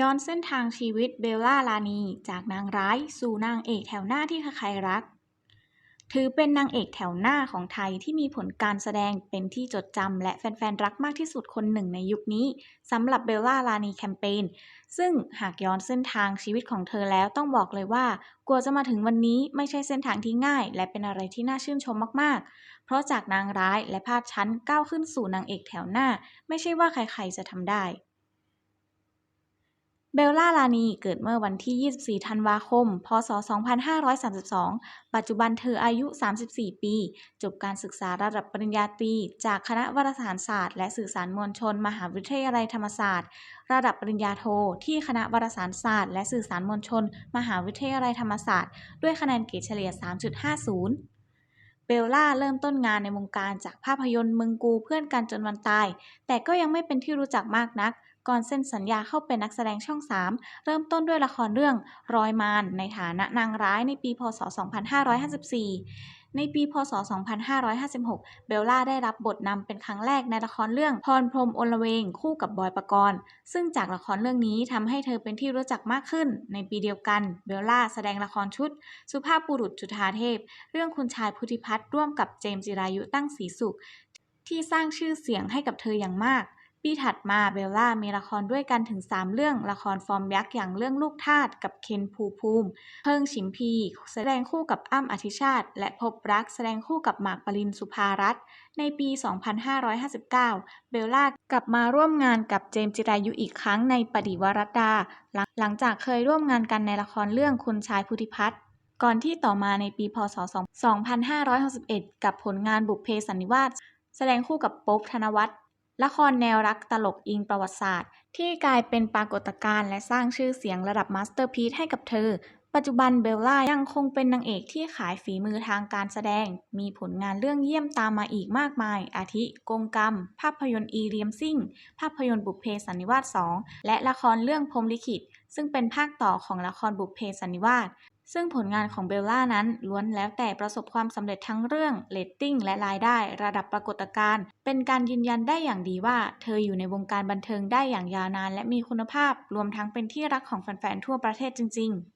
ย้อนเส้นทางชีวิตเบลล่าลานี จากนางร้าย สู่นางเอกแถวหน้าที่ใครๆรัก ถือเป็นนางเอกแถวหน้าของไทยที่มีผลการแสดงเป็นที่จดจำและแฟนๆ รักมากที่สุดคนหนึ่งในยุคนี้สำหรับเบลล่าลานีแคมเปญซึ่งหากย้อนเส้นทางชีวิตของเธอแล้วต้องบอกเลยว่ากว่าจะมาถึงวันนี้ไม่ใช่เส้นทางที่ง่าย และเป็นอะไรที่น่าชื่นชมมากๆ เพราะจากนางร้ายและพาดชั้นก้าวขึ้นสู่นางเอกแถวหน้า ไม่ใช่ว่าใครๆจะทำได้ เบลล่าลานีเกิดเมื่อวันที่ 24 ธันวาคม พ.ศ.2532 ปัจจุบันเธออายุ 34 ปี จบการศึกษาระดับปริญญาตรี จากคณะวารสารศาสตร์ และสื่อสารมวลชน มหาวิทยาลัยธรรมศาสตร์ ระดับปริญญาโท ที่คณะวารสารศาสตร์ และสื่อสารมวลชน มหาวิทยาลัยธรรมศาสตร์ ด้วยคะแนนเกรดเฉลี่ย 3.50 เบลล่าเริ่มต้นงานในวงการจากภาพยนตร์มึงกูเพื่อนกันจนวันตาย แต่ก็ยังไม่เป็นที่รู้จักมากนัก ก่อนเซ็นสัญญาเข้าเป็นนักแสดงช่อง 3 เริ่มต้นด้วยละครเรื่องรอยมานในฐานะนางร้ายในปีพ.ศ.2554 ในปีพ.ศ.2556 เบลล่าได้รับบทนำเป็นครั้งแรกในละครเรื่องพรพรมอลเวงคู่กับบอยปกรณ์ ซึ่งจากละครเรื่องนี้ทำให้เธอเป็นที่รู้จักมากขึ้น ในปีเดียวกัน เบลล่าแสดงละครชุด สุภาพบุรุษจุฑาเทพ เรื่องคุณชายพุทธิพัฒน์ร่วมกับเจมส์จิรายุตั้งศรีสุข ที่สร้างชื่อเสียงให้กับเธออย่างมาก ปีถัดมาเบลล่ามีละครด้วยกันถึง 3 เรื่อง ละครฟอร์มยักษ์อย่างเรื่องลูกทาสกับเคนภูภูมิ เพิงฉิมพี แสดงคู่กับอ้ำอธิชาติ และพบรักแสดงคู่กับหมากปรินสุภารัตน์ในปี 2559 เบลล่ากลับมาร่วมงานกับเจมส์จิรายุอีกครั้งในปฏิวรัตดาหลังจากเคยร่วมงานกันในละครเรื่องคุณชายพุทธิพัฒน์ก่อนที่ต่อมาในปี พ.ศ.2561 กับผลงานบุพเพสันนิวาสแสดงคู่กับป๊ปธนวัฒน์ ละครแนวรักตลกอิงประวัติศาสตร์ ที่กลายเป็นปรากฏการณ์และสร้างชื่อเสียงระดับมาสเตอร์พีซให้กับเธอ ปัจจุบันเบลล่ายังคงเป็นนางเอกที่ขายฝีมือทางการแสดง มีผลงานเรื่องเยี่ยมตามมาอีกมากมาย อาทิ กงกรรม ภาพยนตร์อีเลียมซิ่ง ภาพยนตร์บุพเพสันนิวาส 2 และละครเรื่องพรมลิขิต ซึ่งเป็นภาคต่อของละครบุพเพสันนิวาส ซึ่งผลงานของเบลล่านั้นล้วนแล้วแต่ประสบความสำเร็จทั้งเรื่องเรตติ้งและรายได้ ระดับปรากฏการณ์เป็นการยืนยันได้อย่างดีว่า เธออยู่ในวงการบันเทิงได้อย่างยาวนาน และมีคุณภาพ รวมทั้งเป็นที่รักของแฟนๆทั่วประเทศจริง ๆ